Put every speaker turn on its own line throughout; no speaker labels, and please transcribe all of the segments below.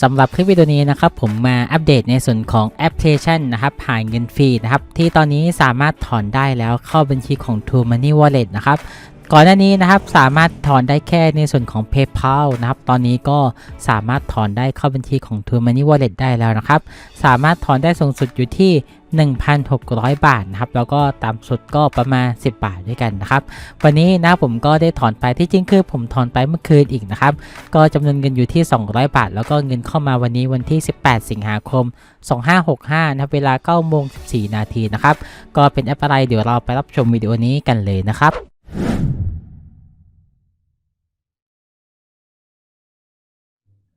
สำหรับคลิปวิดีโอนี้นะครับผมมาอัปเดตในส่วนของแอปพลิเคชันนะครับผ่านเงินฟรีนะครับที่ตอนนี้สามารถถอนได้แล้วเข้าบัญชีของ True Money Wallet นะครับ ก่อนหน้านี้นะครับสามารถถอนได้แค่ในส่วนของ PayPal นะครับ ตอนนี้ก็สามารถถอนได้เข้าบัญชีของ True Money Wallet ได้แล้วนะครับ สามารถถอนได้สูงสุดอยู่ที่ 1,600 บาทนะครับ แล้วก็ต่ำสุดก็ประมาณ 10 บาทด้วยกันนะครับ วันนี้นะผมก็ได้ถอนไปที่จริงคือผมถอนไปเมื่อคืนอีกนะครับ ก็จำนวนเงินอยู่ที่ 200 บาท แล้วก็เงินเข้ามาวันนี้วันที่ 18 สิงหาคม 2565 นะครับ เวลา9โมง14 นาทีนะครับ ก็เป็นแอปอะไรเดี๋ยวเราไปรับชมวิดีโอนี้กันเลยนะครับ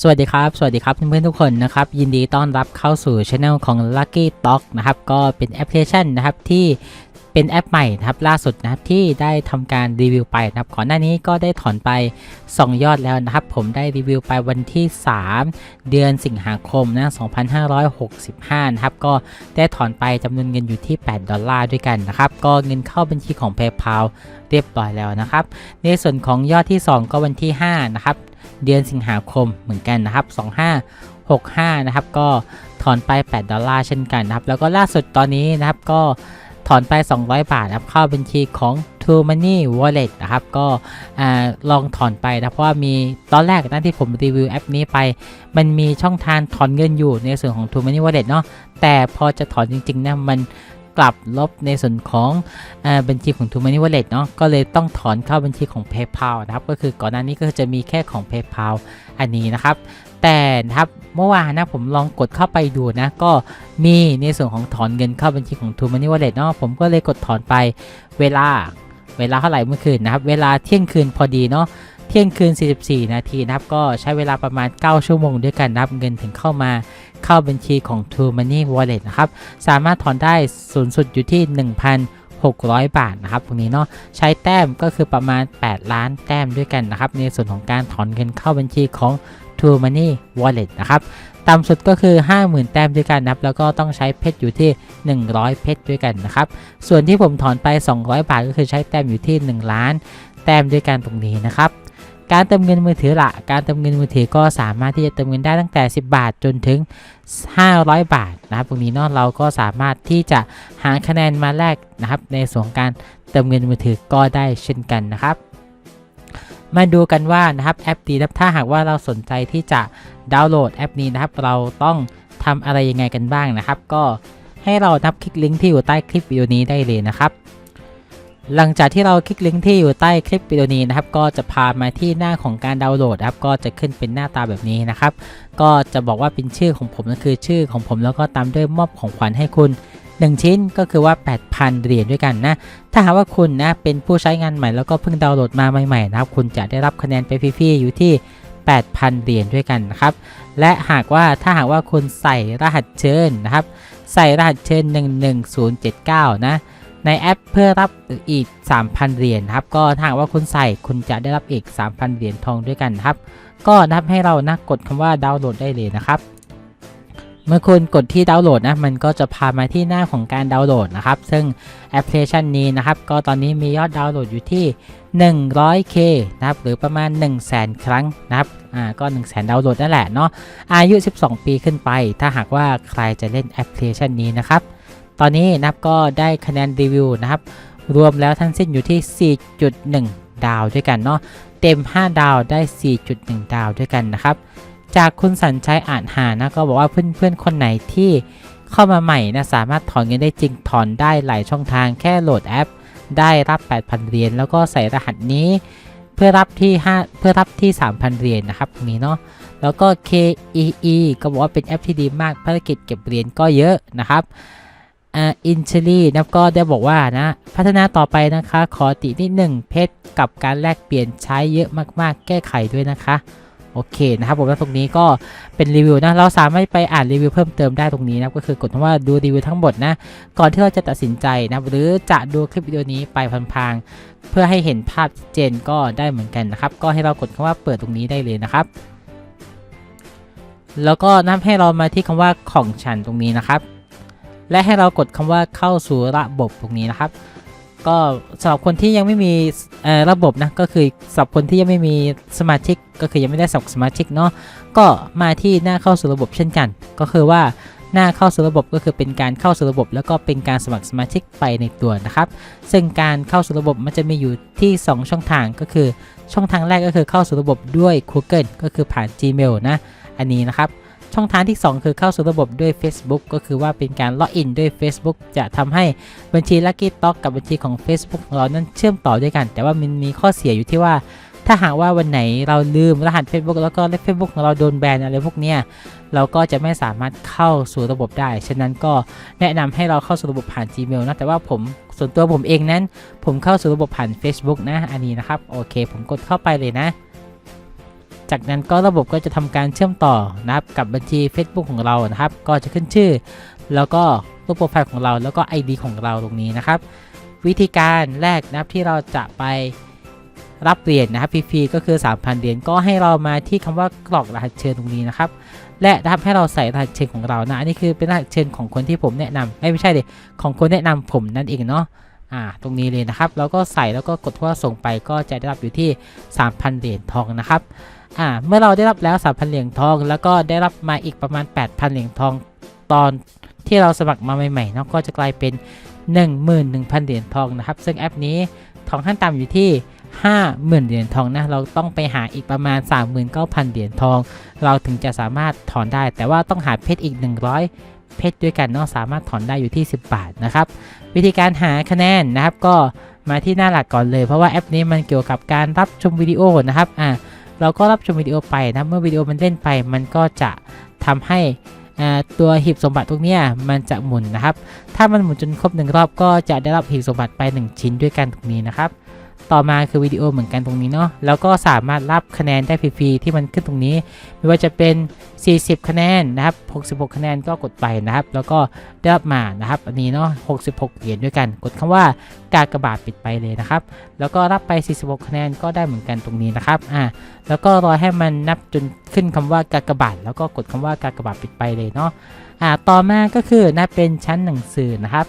สวัสดีครับ สวัสดีครับเพื่อนๆทุกคนนะครับ ยินดีต้อนรับเข้าสู่ช anel ของ Lucky Talk นะครับ ก็เป็นแอปพลิเคชันนะครับที่ เป็นแอปใหม่นะครับล่าสุดนะครับที่ได้ทำการรีวิวไปนะครับก่อนหน้านี้ก็ได้ถอนไป 2 ยอดแล้วนะครับ ผมได้รีวิวไปวันที่ 3 เดือนสิงหาคมนะ2565 นะครับ ก็ได้ถอนไปจำนวนเงินอยู่ที่ 8 ดอลลาร์ด้วยกันนะครับ ก็เงินเข้าบัญชีของ PayPal เรียบร้อยแล้วนะครับ ในส่วนของยอดที่ 2 ก็วันที่ 5 นะครับ เดือนสิงหาคมเหมือนกันนะครับ 2565 นะครับ ก็ถอนไป 8 ดอลลาร์เช่นกันนะครับ แล้วก็ล่าสุดตอนนี้นะครับก็ ถอนไป 200 บาทครับเข้าบัญชีของ True Money Wallet นะครับก็ลองถอนไปนะเพราะว่ามีตอนแรกนั่นที่ผมรีวิวแอปนี้ไป มันมีช่องทางถอนเงินอยู่ในส่วนของ True Money Wallet เนาะแต่พอจะถอนจริงๆนะมันกลับลบในส่วนของอบัญชีของ True Money Wallet เนาะก็เลยต้องถอนเข้าบัญชีของ PayPal นะครับ ก็คือก่อนหน้านี้ก็จะมีแค่ของ PayPal อันนี้นะครับ แต่ครับเมื่อวานนะผมลองกดเข้าไปดูนะ ก็มีในส่วนของถอนเงินเข้าบัญชีของ True Money Wallet เนาะผมก็เลยกดถอนไปเวลาเวลาเท่าไหร่เมื่อคืนนะครับ เวลาเที่ยงคืนพอดีเนาะเที่ยงคืน 44 นาทีนะครับ ก็ใช้เวลาประมาณ 9 ชั่วโมงด้วยกันนับเงินถึงเข้ามาเข้าบัญชีของ True Money Wallet นะครับ สามารถถอนได้สูงสุดอยู่ที่ 1,600 บาทนะครับตรงนี้เนาะใช้แต้มก็คือประมาณ 8 ล้านแต้มด้วยกันนะครับ ในส่วนของการถอนเงินเข้าบัญชีของ True Money Wallet นะครับต่ำสุดก็คือ 50,000 แต้มด้วยกันนะครับ แล้วก็ต้องใช้เพชรอยู่ที่ 100 เพชรด้วยกันนะครับ ส่วนที่ผมถอนไป 200 บาทก็คือใช้แต้มอยู่ที่ 1 ล้าน แต้มด้วยกันตรงนี้นะครับ การเติมเงินมือถือละการเติมเงินมือถือก็สามารถที่จะเติมเงินได้ตั้งแต่ 10 บาทจนถึง 500 บาทนะครับตรงนี้เนาะเราก็สามารถที่จะหาคะแนนมาแลกนะครับในส่วนของการเติมเงินมือถือก็ได้เช่นกันนะครับ มาดูกันว่านะครับแอปนี้นะถ้าหากว่าเราสนใจที่จะดาวน์โหลดแอปนี้นะครับ เราต้องทำอะไรยังไงกันบ้างนะครับ ก็ให้เรานับคลิกลิงก์ที่อยู่ใต้คลิปวิดีโอนี้ได้เลยนะครับ หลังจากที่เราคลิกลิงก์ที่อยู่ใต้คลิปวิดีโอนี้นะครับ ก็จะพามาที่หน้าของการดาวน์โหลดครับ ก็จะขึ้นเป็นหน้าตาแบบนี้นะครับ ก็จะบอกว่าเป็นชื่อของผมก็คือชื่อของผมแล้วก็ตามด้วยมอบของขวัญให้คุณ 1 ชิ้นก็คือว่า 8,000 เหรียญด้วยกันนะ ถ้าหากว่าคุณนะเป็นผู้ใช้งานใหม่แล้วก็เพิ่งดาวน์โหลดมาใหม่ๆนะครับ คุณจะได้รับคะแนนไปฟรีๆอยู่ที่ 8,000 เหรียญด้วยกันนะครับ และหากว่าถ้าหากว่าคุณใส่รหัสเชิญนะครับ ใส่รหัสเชิญ 11079 นะ ในแอปเพื่อรับอีก 3,000 เหรียญครับ ก็ถ้าหากว่าคุณใส่คุณจะได้รับอีก 3,000 เหรียญทองด้วยกันครับ ก็นับให้เรานะกดคำว่าดาวน์โหลดได้เลยนะครับ เมื่อคุณกดที่ดาวน์โหลดนะ มันก็จะพามาที่หน้าของการดาวน์โหลดนะครับ ซึ่งแอปพลิเคชันนี้นะครับ ก็ตอนนี้มียอดดาวน์โหลดอยู่ที่ 100k นะครับ หรือประมาณ 1 0 0 0 0 0 ครั้งนะครับ อ่า ก็1 0 0 0 0 0 ดาวน์โหลดนั่นแหละเนาะ อายุ 12 ปีขึ้นไป ถ้าหากว่าใครจะเล่นแอปพลิเคชันนี้นะครับ ตอนนี้นะครับก็ได้คะแนนรีวิวนะครับ รวมแล้วทั้งสิ้นอยู่ที่ 4.1 ดาวด้วยกันเนาะ เต็ม 5 ดาวได้ 4.1 ดาวด้วยกันนะครับ จากคุณสัญชัยอ่านหานะก็บอกว่าเพื่อนๆคนไหนที่เข้ามาใหม่นะสามารถถอนเงินได้จริงถอนได้หลายช่องทางแค่โหลดแอป ได้รับ 8,000เหรียญแล้วก็ใส่รหัสนี้ เพื่อรับที่5เพื่อรับที่ 3,000เหรียญนะครับตรงนี้เนาะแล้วก็ KEE ก็บอกว่าเป็นแอปที่ดีมากภารกิจเก็บเหรียญก็เยอะนะครับอินเชลี่นะก็ได้บอกว่านะ พัฒนาต่อไปนะคะ ขอตินิดหนึ่งเพชรกับการแลกเปลี่ยนใช้เยอะมากๆ แก้ไขด้วยนะคะ โอเคนะครับผมแล้วตรงนี้ก็เป็นรีวิวนะเราสามารถไปอ่านรีวิวเพิ่มเติมได้ตรงนี้นะก็คือกดคำว่าดูรีวิวทั้งหมดนะก่อนที่เราจะตัดสินใจนะหรือจะดูคลิปวิดีโอนี้ไปพลางๆเพื่อให้เห็นภาพเจนก็ได้เหมือนกันนะครับก็ให้เรากดคำว่าเปิดตรงนี้ได้เลยนะครับ แล้วก็นับให้เรามาที่คำว่าของฉันตรงนี้นะครับ และให้เรากดคำว่าเข้าสู่ระบบตรงนี้นะครับ ก็สำหรับคนที่ยังไม่มีระบบนะก็คือสำหรับคนที่ยังไม่มีสมาชิก ก็คือยังไม่ได้สมัครสมาชิกเนาะก็มาที่หน้าเข้าสู่ระบบเช่นกัน ก็คือว่าหน้าเข้าสู่ระบบก็คือเป็นการเข้าสู่ระบบ แล้วก็เป็นการสมัครสมาชิกไปในตัวนะครับ ซึ่งการเข้าสู่ระบบมันจะมีอยู่ที่ 2 ช่องทางก็คือ ช่องทางแรกก็คือเข้าสู่ระบบด้วย Google ก็คือผ่าน Gmail นะอันนี้นะครับ ช่องทางที่ 2 คือเข้าสู่ระบบด้วย Facebook ก็คือว่าเป็นการล็อกอินด้วย Facebook จะทำให้บัญชี Lucky Talk กับบัญชีของ Facebook ของเรานั้นเชื่อมต่อด้วยกัน แต่ว่ามันมีข้อเสียอยู่ที่ว่า ถ้าหากว่าวันไหนเราลืมรหัส Facebook แล้วก็เลข Facebook ของเราโดนแบนอะไรพวกเนี้ยเราก็จะไม่สามารถเข้าสู่ระบบได้ ฉะนั้นก็แนะนำให้เราเข้าสู่ระบบผ่าน Gmail นะ แต่ว่าผมส่วนตัวผมเองนั้น ผมเข้าสู่ระบบผ่าน Facebook นะ อันนี้นะครับ โอเค ผมกดเข้าไปเลยนะ จากนั้นก็ระบบก็จะทำการเชื่อมต่อนะครับกับบัญชี Facebook ของเรานะครับ ก็จะขึ้นชื่อ แล้วก็รูปโปรไฟล์ของเราแล้วก็ ID ของเราตรงนี้นะครับ วิธีการแรกนะครับที่เราจะไปรับเหรียญนะครับฟรีๆก็คือ 3,000เหรียญก็ให้เรามาที่คำว่ากรอกรหัสเชิญตรงนี้นะครับ และนะครับให้เราใส่รหัสเชิญของเรานะอันนี้คือเป็นรหัสเชิญของคนที่ผมแนะนำไม่ใช่ดิของคนแนะนำผมนั่นเองเนาะอ่าตรงนี้เลยนะครับ แล้วก็ใส่แล้วก็กดว่าส่งไปก็จะได้รับอยู่ที่ 3,000เหรียญทองนะครับ อ่าเมื่อเราได้รับแล้ว 3,000 เหรียญทอง แล้วก็ได้รับมาอีกประมาณ 8,000 เหรียญทอง ตอนที่เราสมัครมาใหม่ๆเนาะก็จะกลายเป็น 11,000 เหรียญทองนะครับ ซึ่งแอปนี้ทองขั้นต่ำอยู่ที่ 50,000 เหรียญทองนะ เราต้องไปหาอีกประมาณ 39,000 เหรียญทอง เราถึงจะสามารถถอนได้ แต่ว่าต้องหาเพชรอีก 100 เพชรด้วยกันเนาะสามารถถอนได้อยู่ที่ 10 บาทนะครับ วิธีการหาคะแนนนะครับ ก็มาที่หน้าหลักก่อนเลย เพราะว่าแอปนี้มันเกี่ยวกับการรับชมวิดีโอนะครับ อ่า เราก็รับชมวิดีโอไปนะ เมื่อวิดีโอมันเล่นไป มันก็จะทำให้ตัวหีบสมบัติพวกนี้มันจะหมุนนะครับ ถ้ามันหมุนจนครบหนึ่งรอบก็จะได้รับหีบสมบัติไป 1 ชิ้นด้วยกันตรงนี้นะครับ ต่อมาคือวิดีโอเหมือนกันตรงนี้เนาะแล้วก็สามารถรับคะแนนได้ฟรีๆที่มันขึ้นตรงนี้ ไม่ว่าจะเป็น 40 คะแนนนะครับ 66 คะแนนก็กดไปนะครับ แล้วก็ได้รับมานะครับ อันนี้เนาะ 66 เหรียญด้วยกัน กดคำว่า กากระบาทปิดไปเลยนะครับ แล้วก็รับไป 46 คะแนนก็ได้เหมือนกันตรงนี้นะครับ อ่า แล้วก็รอให้มันนับจนขึ้นคำว่ากากระบาทแล้วก็กดคำว่ากากระบาทปิดไปเลยเนาะ อ่า ต่อมาก็คือนะเป็นชั้นหนังสือนะครับ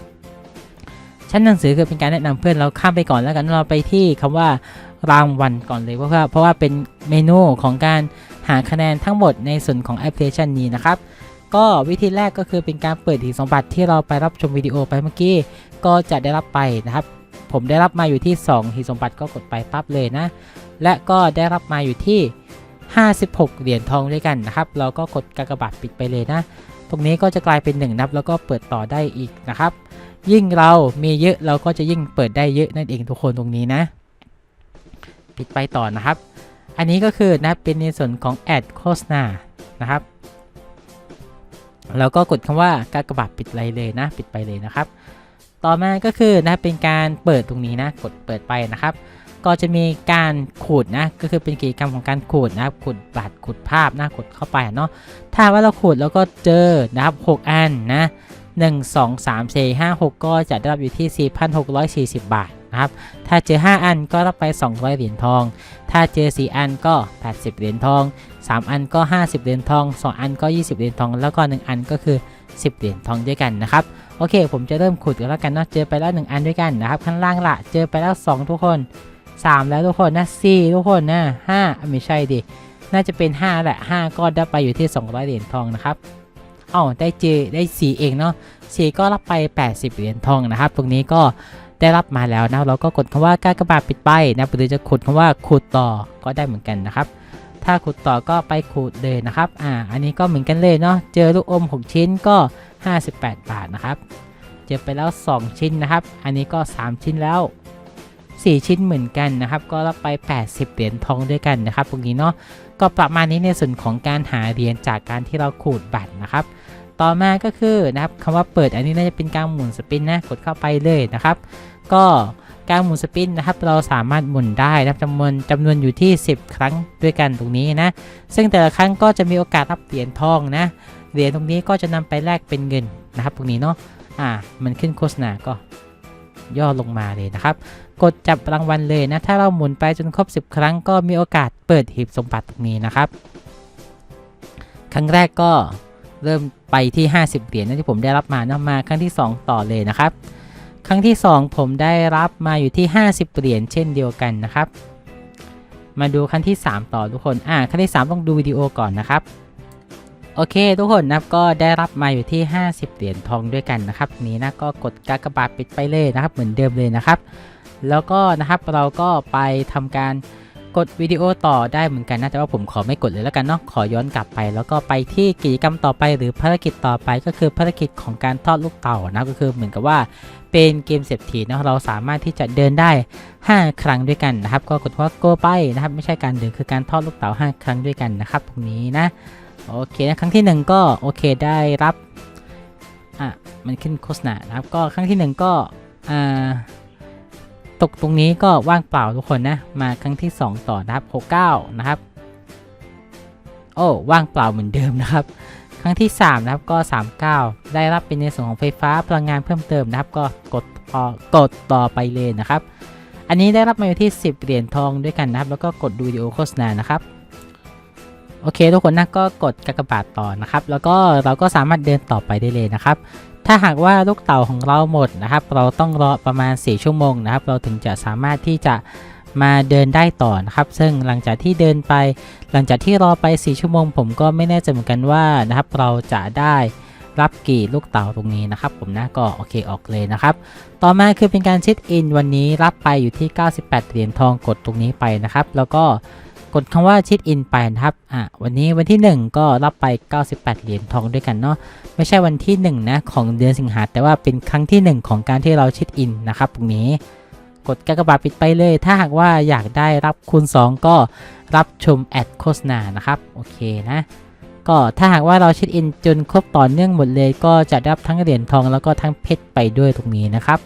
ชั้นหนังสือคือเป็นการแนะนำเพื่อนเราข้ามไปก่อนแล้วกันเราไปที่คำว่ารางวัลก่อนเลยเพราะว่าเพราะว่าเป็นเมนูของการหาคะแนนทั้งหมดในส่วนของแอปพลิเคชันนี้นะครับก็วิธีแรกก็คือเป็นการเปิดหีสมบัติที่เราไปรับชมวิดีโอไปเมื่อกี้ก็จะได้รับไปนะครับ ผมได้รับมาอยู่ที่ 2 หีสมบัติก็กดไปปั๊บเลยนะ และก็ได้รับมาอยู่ที่ 56 เหรียญทองด้วยกันนะครับ เราก็กดกากบาทปิดไปเลยนะ ตรงนี้ก็จะกลายเป็น 1 นับแล้วก็เปิดต่อได้อีกนะครับ ยิ่งเรามีเยอะเราก็จะยิ่งเปิดได้เยอะนั่นเองทุกคนตรงนี้นะ ปิดไปต่อนะครับ อันนี้ก็คือนะเป็นในส่วนของแอดโฆษณานะครับแล้วก็กดคำว่ากากบาทปิดไปเลยนะ ปิดไปเลยนะครับ ต่อมาก็คือนะเป็นการเปิดตรงนี้นะ กดเปิดไปนะครับ ก็จะมีการขูดนะ ก็คือเป็นกิจกรรมของการขูดนะครับขูดบัตรขูดภาพนะกดเข้าไปเนาะถ้าว่าเราขูดแล้วก็เจอนะครับ 6 อันนะ 1 2 3 4 5 6 ก็จะได้รับอยู่ที่ 4,640 บาทนะครับ ถ้าเจอ 5 อันก็รับไป 200 เหรียญทอง ถ้าเจอ 4 อันก็ 80 เหรียญทอง 3 อันก็ 50 เหรียญทอง 2 อันก็ 20 เหรียญทอง แล้วก็ 1 อันก็คือ 10 เหรียญทองด้วยกันนะครับ โอเค ผมจะเริ่มขุดกันแล้วกันเนาะ เจอไปแล้ว 1 อันด้วยกันนะครับ ข้างล่างละ เจอไปแล้ว 2 ทุกคน 3 แล้วทุกคนนะ4ทุกคนนะ5ไม่ใช่ดิ น่าจะเป็น 5 แหละ 5 ก็ได้ไปอยู่ที่ 200 เหรียญทองนะครับ เอ้าได้เจได้4เองเนาะ4ก็รับไป 80 เหรียญทองนะครับ ตรงนี้ก็ได้รับมาแล้วนะเราก็กดคำว่ากากระบาทปิดไปนะหรือจะขุดคำว่าขุดต่อก็ได้เหมือนกันนะครับ ถ้าขุดต่อก็ไปขุดเลยนะครับอ่าอันนี้ก็เหมือนกันเลยเนาะเจอลูกอม 6 ชิ้นก็ 58 บาทนะครับ เจอไปแล้ว 2 ชิ้นนะครับ อันนี้ก็ 3 ชิ้นแล้ว 4 ชิ้นเหมือนกันนะครับ ก็รับไป 80 เหรียญทองด้วยกันนะครับตรงนี้เนาะก็ประมาณนี้ในส่วนของการหาเหรียญจากการที่เราขูดบัตรนะครับ ต่อมาก็คือนะครับคำว่าเปิดอันนี้น่าจะเป็นการหมุนสปินนะกดเข้าไปเลยนะครับ ก็การหมุนสปินนะครับ เราสามารถหมุนได้นะครับจำนวนจำนวนอยู่ที่ 10 ครั้งด้วยกันตรงนี้นะ ซึ่งแต่ละครั้งก็จะมีโอกาสรับเหรียญทองนะเหรียญตรงนี้ก็จะนำไปแลกเป็นเงินนะครับ ตรงนี้เนาะอ่ามันขึ้นโฆษณาก็ย่อลงมาเลยนะครับ กดจับรางวัลเลยนะ ถ้าเราหมุนไปจนครบ 10 ครั้งก็มีโอกาสเปิดหีบสมบัติตรงนี้นะครับ ครั้งแรกก็เริ่มไปที่ 50 เหรียญนะที่ผมได้รับมานะมาครั้งที่ 2 ต่อเลยนะครับ ครั้งที่ 2 ผมได้รับมาอยู่ที่ 50 เหรียญเช่นเดียวกันนะครับ มาดูครั้งที่ 3 ต่อทุกคน อ่าครั้งที่ 3 ต้องดูวิดีโอก่อนนะครับ โอเค ทุกคนนะก็ได้รับมาอยู่ที่ 50 เหรียญทองด้วยกันนะครับ นี้นะก็กดกากบาทปิดไปเลยนะครับ เหมือนเดิมเลยนะครับ แล้วก็นะครับเราก็ไปทำการกดวิดีโอต่อได้เหมือนกันนะแต่ว่าผมขอไม่กดเลยแล้วกันเนาะขอย้อนกลับไป แล้วก็ไปที่กิจกรรมต่อไปหรือภารกิจต่อไปก็คือภารกิจของการทอดลูกเต่านะก็คือเหมือนกับว่าเป็นเกมเศรษฐีนะเราสามารถที่จะเดินได้ 5 ครั้งด้วยกันนะครับ ก็กดว่า go ไปนะครับ ไม่ใช่การเดินคือการทอดลูกเต่า5 ครั้งด้วยกันนะครับ ตรงนี้นะโอเคนะครั้งที่ 1 ก็โอเคได้รับอะมันขึ้นโฆษณานะครับก็ครั้งที่ 1 ก็อ่า ตกตรงนี้ก็ว่างเปล่าทุกคนนะ มาครั้งที่ 2 ต่อนะครับ69นะครับ โอ้ว่างเปล่าเหมือนเดิมนะครับ ครั้งที่ 3 นะครับก็ 39 ได้รับเป็นในส่วนของไฟฟ้าพลังงานเพิ่มเติมนะครับ ก็กดพอกดต่อไปเลยนะครับ อันนี้ได้รับมาอยู่ที่ 10 เหรียญทองด้วยกันนะครับ แล้วก็กดดูวิดีโอโฆษณานะครับโอเค ทุกคนนะก็กดกากบาทต่อนะครับ แล้วก็เราก็สามารถเดินต่อไปได้เลยนะครับ ถ้าหากว่าลูกเต่าของเราหมดนะครับ เราต้องรอประมาณ 4 ชั่วโมงนะครับ เราถึงจะสามารถที่จะมาเดินได้ต่อนะครับ ซึ่งหลังจากที่เดินไป หลังจากที่รอไป 4 ชั่วโมง ผมก็ไม่แน่ใจเหมือนกันว่านะครับ เราจะได้รับกี่ลูกเต่าตรงนี้นะครับ ผมนะก็โอเคออกเลยนะครับ ต่อมาคือเป็นการเช็คอินวันนี้รับไปอยู่ที่ 98 เหรียญทองกดตรงนี้ไปนะครับ แล้วก็ ดคำว่าชิดอินไปนะครับ อะ วันนี้วันที่ 1 ก็รับไป 98 เหรียญทองด้วยกันเนาะ ไม่ใช่วันที่1นะของเดือนสิงหา แต่ว่าเป็นครั้งที่ 1 ของการที่เราชิดอินนะครับตรงนี้ กดกากบาทปิดไปเลย ถ้าหากว่าอยากได้รับคูณ 2 ก็รับชมแอดโฆษณานะครับ โอเคนะ ก็ถ้าหากว่าเราชิดอินจนครบต่อเนื่องหมดเลย ก็จะได้รับทั้งเหรียญทองแล้วก็ทั้งเพชรไปด้วยตรงนี้นะครับ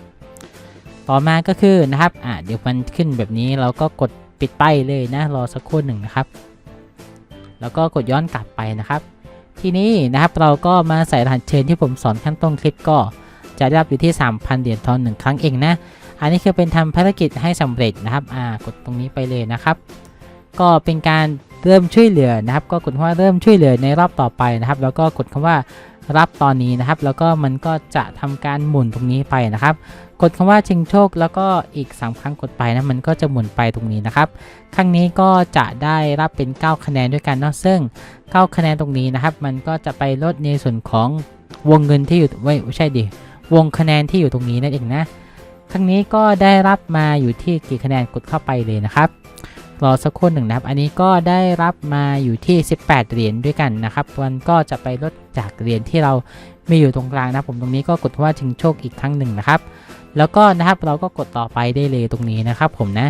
ต่อมาก็คือนะครับ อ่าเดี๋ยวมันขึ้นแบบนี้เราก็กด ปิดไปเลยนะรอสักครู่หนึ่งนะครับ แล้วก็กดย้อนกลับไปนะครับ ทีนี้นะครับเราก็มาใส่รหัสเชิญที่ผมสอนขั้นต้นคลิปก็จะได้รับอยู่ที่ 3,000 เหรียญทองหนึ่งครั้งเองนะ อันนี้คือเป็นทำภารกิจให้สำเร็จนะครับอ่ากดตรงนี้ไปเลยนะครับ ก็เป็นการเริ่มช่วยเหลือนะครับ ก็กดว่าเริ่มช่วยเหลือในรอบต่อไปนะครับ แล้วก็กดคำว่า รับตอนนี้นะครับ แล้วก็มันก็จะทำการหมุนตรงนี้ไปนะครับ กดคำว่าชิงโชคแล้วก็อีก 3 ครั้งกดไปนะมันก็จะหมุนไปตรงนี้นะครับ ครั้งนี้ก็จะได้รับเป็น 9 คะแนนด้วยกันเนาะซึ่ง 9 คะแนนตรงนี้นะครับ มันก็จะไปลดในส่วนของวงเงินที่อยู่ไว้ยไม่ใช่ดิวงคะแนนที่อยู่ตรงนี้นั่นเองนะครั้งนี้ก็ได้รับมาอยู่ที่กี่คะแนนกดเข้าไปเลยนะครับ รอสักครู่หนึ่งนะครับ อันนี้ก็ได้รับมาอยู่ที่ 18 เหรียญด้วยกันนะครับ มันก็จะไปลดจากเหรียญที่เรามีอยู่ตรงกลางนะผมตรงนี้ก็กดว่าชิงโชคอีกครั้งหนึ่งนะครับ แล้วก็นะครับเราก็กดต่อไปได้เลยตรงนี้นะครับผมนะ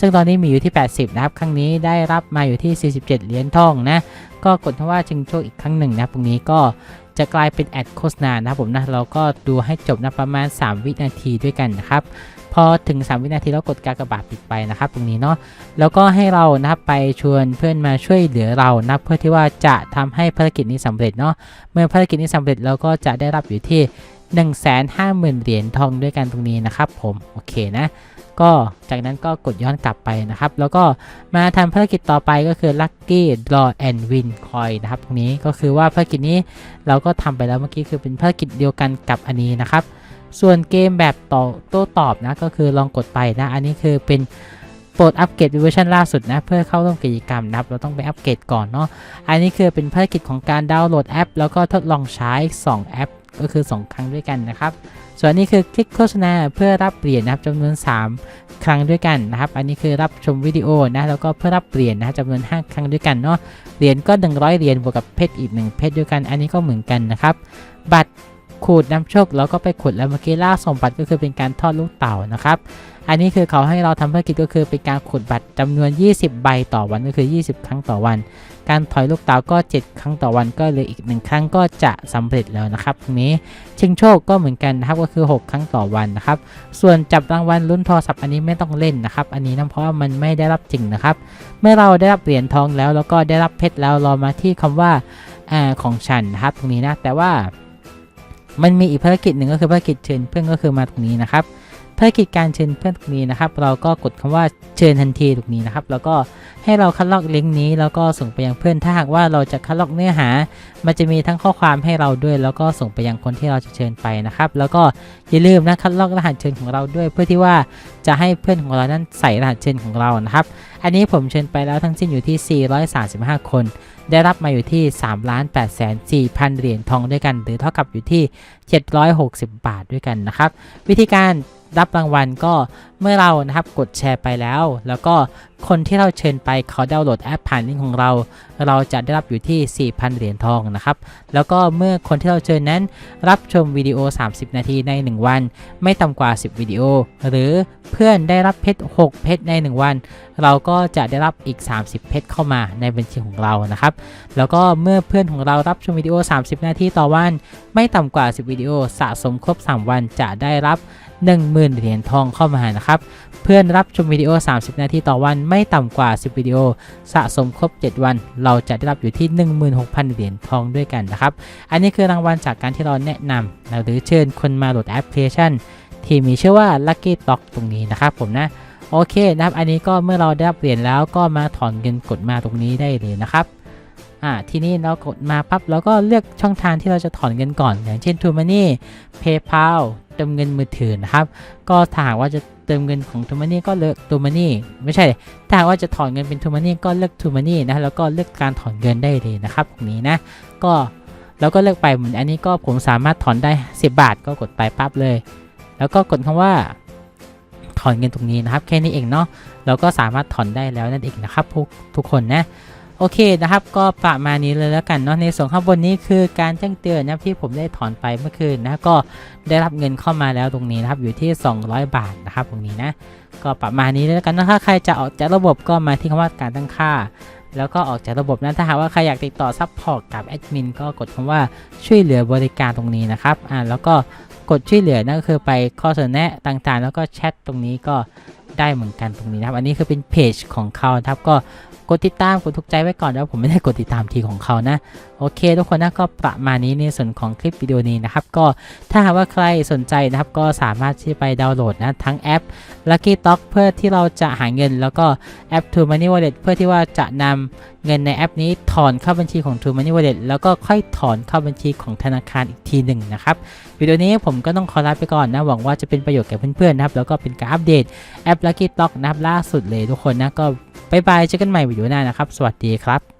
ซึ่งตอนนี้มีอยู่ที่ 80 นะครับ ครั้งนี้ได้รับมาอยู่ที่ 47 เหรียญทองนะ ก็กดว่าชิงโชคอีกครั้งหนึ่งนะตรงนี้ก็ จะกลายเป็นแอดโฆษณานะครับผมนะเราก็ดูให้จบนะประมาณ 3 วินาทีด้วยกันนะครับพอถึง 3 วินาทีแล้วกดการกระบาทปิดไปนะครับ ตรงนี้เนาะแล้วก็ให้เรานะครับไปชวนเพื่อนมาช่วยเหลือเรานะเพื่อที่ว่าจะทำให้ภารกิจนี้สำเร็จเนาะเมื่อภารกิจนี้สำเร็จเราก็จะได้รับอยู่ที่ 150,000เหรียญทองด้วยกันตรงนี้นะครับผมโอเคนะ ก็จากนั้นก็กดย้อนกลับไปนะครับ แล้วก็มาทำภารกิจต่อไปก็คือ Lucky Draw and Win Coin นะครับตรงนี้ก็คือว่าภารกิจนี้เราก็ทำไปแล้วเมื่อกี้คือเป็นภารกิจเดียวกันกับอันนี้นะครับ ส่วนเกมแบบต่อโต้ตอบนะก็คือลองกดไปนะ อันนี้คือเป็นโปรดอัปเกรดเวอร์ชันล่าสุดนะ เพื่อเข้าร่วมกิจกรรมนะเราต้องไปอัปเกรดก่อนเนาะอันนี้คือเป็นภารกิจของการดาวน์โหลดแอป แล้วก็ทดลองใช้ 2 แอป ก็คือ 2 ครั้งด้วยกันนะครับ ส่วนนี้คือคลิกโฆษณาเพื่อรับเหรียญนะครับจำนวน 3 ครั้งด้วยกันนะครับ อันนี้คือรับชมวิดีโอนะแล้วก็เพื่อรับเหรียญนะจำนวน 5 ครั้งด้วยกันเนาะเหรียญก็ 100เหรียญบวกกับเพชรอีก 1 เพชรด้วยกัน อันนี้ก็เหมือนกันนะครับ บัตร ขูดน้ำโชคแล้วก็ไปขุดแล้วเมื่อกี้ล่าสมบัติก็คือเป็นการทอดลูกเต่านะครับ อันนี้คือเขาให้เราทำภารกิจก็คือเป็นการขุดบัตรจำนวน 20 ใบต่อวันก็คือ 20 ครั้งต่อวัน การถอยลูกเต๋าก็ 7 ครั้งต่อวันก็เลยอีก 1 ครั้งก็จะสำเร็จแล้วนะครับตรงนี้ชิงโชคก็เหมือนกันนะครับก็คือ 6 ครั้งต่อวันนะครับ ส่วนจับรางวัลลุ้นโทรศัพท์อันนี้ไม่ต้องเล่นนะครับ อันนี้นะเพราะว่ามันไม่ได้รับจริงนะครับ เมื่อเราได้รับเหรียญทองแล้วแล้วก็ได้รับเพชรแล้วเรามาที่คำว่าอาของฉันนะครับตรงนี้นะแต่ว่า มันมีอีกภารกิจหนึ่งก็คือภารกิจเชิญเพื่อนก็คือมาตรงนี้นะครับ ภารกิจการเชิญเพื่อนตรงนี้นะครับ เราก็กดคำว่าเชิญทันทีตรงนี้นะครับ แล้วก็ให้เราคัดลอกลิงก์นี้แล้วก็ส่งไปยังเพื่อนถ้าหากว่าเราจะคัดลอกเนื้อหา มันจะมีทั้งข้อความให้เราด้วย แล้วก็ส่งไปยังคนที่เราจะเชิญไปนะครับ แล้วก็อย่าลืมนะคัดลอกรหัสเชิญของเราด้วย เพื่อที่ว่าจะให้เพื่อนของเรานั้นใส่รหัสเชิญของเรานะครับ อันนี้ผมเชิญไปแล้วทั้งสิ้นอยู่ที่ 435 คน ได้รับมาอยู่ที่3ล้าน8แสน4พันเหรียญทองด้วยกัน หรือเท่ากับอยู่ที่ 760 บาทด้วยกันนะครับ วิธีการ รับรางวัลก็เมื่อเรานะครับกดแชร์ไปแล้ว แล้วก็คนที่เราเชิญไปเขาดาวน์โหลดแอปผ่านลิงก์ของเรา เราจะได้รับอยู่ที่ 4,000 เหรียญทองนะครับ แล้วก็เมื่อคนที่เราเชิญนั้น รับชมวิดีโอ 30 นาทีใน 1 วัน ไม่ต่ำกว่า 10 วิดีโอ หรือเพื่อนได้รับเพชร 6 เพชรใน 1 วัน เราก็จะได้รับอีก 30 เพชรเข้ามาในบัญชีของเรานะครับ แล้วก็เมื่อเพื่อนของเรารับชมวิดีโอ 30 นาทีต่อวัน ไม่ต่ำกว่า 10 วิดีโอสะสมครบ 3 วันจะได้รับ 10,000 เหรียญทองเข้ามานะครับ เพื่อนรับชมวิดีโอ 30 นาทีต่อวันไม่ต่ำกว่า 10 วิดีโอ สะสมครบ 7 วัน เราจะได้รับอยู่ที่ 16,000 เหรียญทองด้วยกันนะครับ อันนี้คือรางวัลจากการที่เราแนะนำหรือเชิญคนมาโหลดแอปพลิเคชัน ที่มีชื่อว่า Lucky Talk ตรงนี้นะครับผมนะโอเคนะครับ อันนี้ก็เมื่อเราได้รับเหรียญแล้วก็มาถอนเงินกดมาตรงนี้ได้เลยนะครับอ่าทีนี้เรากดมาปั๊บเราก็เลือกช่องทางที่เราจะถอนเงินก่อน อย่างเช่น t o Money PayPal เติมเงินมือถือนะครับ ก็ถ้าหากว่าจะเติมเงินของ t o Money ก็เลือก t o Money ไม่ใช่ ถ้าว่าจะถอนเงินเป็น t o Money ก็เลือก t o Money นะแล้วก็เลือกการถอนเงินได้เลยนะครับตรงนี้นะ ก็เราก็เลือกไปเหมือนอันนี้ก็ผมสามารถถอนได้ 10 บาทก็กดไปปั๊บเลย แล้วก็กดคำว่า ถอนเงินตรงนี้นะครับ แค่นี้เองเนาะเราก็สามารถถอนได้แล้วนั่นเองนะครับทุกทุกคนนะ โอเคนะครับก็ประมาณนี้เลยแล้วกันเนาะในส่วนข้างบนนี้คือการแจ้งเตือนนะที่ผมได้ถอนไปเมื่อคืนนะก็ได้รับเงินเข้ามาแล้วตรงนี้นะครับอยู่ที่ 200 บาทนะครับตรงนี้นะก็ประมาณนี้เลยแล้วกันนะถ้าใครจะออกจากระบบก็มาที่คำว่าการตั้งค่า แล้วก็ออกจากระบบนะถ้าหากว่าใครอยากติดต่อซัพพอร์ตกับแอดมินก็กดคำว่าช่วยเหลือบริการตรงนี้นะครับอ่าแล้วก็กดช่วยเหลือนั่นก็คือไปข้อเสนอแนะต่างๆ แล้วก็แชทตรงนี้ก็ได้เหมือนกันตรงนี้นะครับ อันนี้คือเป็นเพจของเขาครับก็กดติดตามกดถูกใจไว้ก่อนนะผมไม่ได้กดติดตามทีของเขานะโอเค ทุกคนนะก็ประมาณนี้ในส่วนของคลิปวิดีโอนี้นะครับก็ถ้าหากว่าใครสนใจนะครับก็สามารถที่ไปดาวน์โหลดนะทั้งแอป Lucky Talk เพื่อที่เราจะหาเงิน แล้วก็แอป True Money Wallet เพื่อที่ว่าจะนำเงินในแอปนี้ถอนเข้าบัญชีของ True Money Wallet แล้วก็ค่อยถอนเข้าบัญชีของธนาคารอีกทีหนึ่งนะครับวิดีโอนี้ผมก็ต้องขอลาไปก่อนนะหวังว่าจะเป็นประโยชน์แก่เพื่อนๆนะครับแล้วก็เป็นการอัปเดตแอป Lucky Talk นะครับล่าสุดเลยทุกคนนะก็ บ๊ายบายเจอกันใหม่วิดีโอหน้านะครับ สวัสดีครับ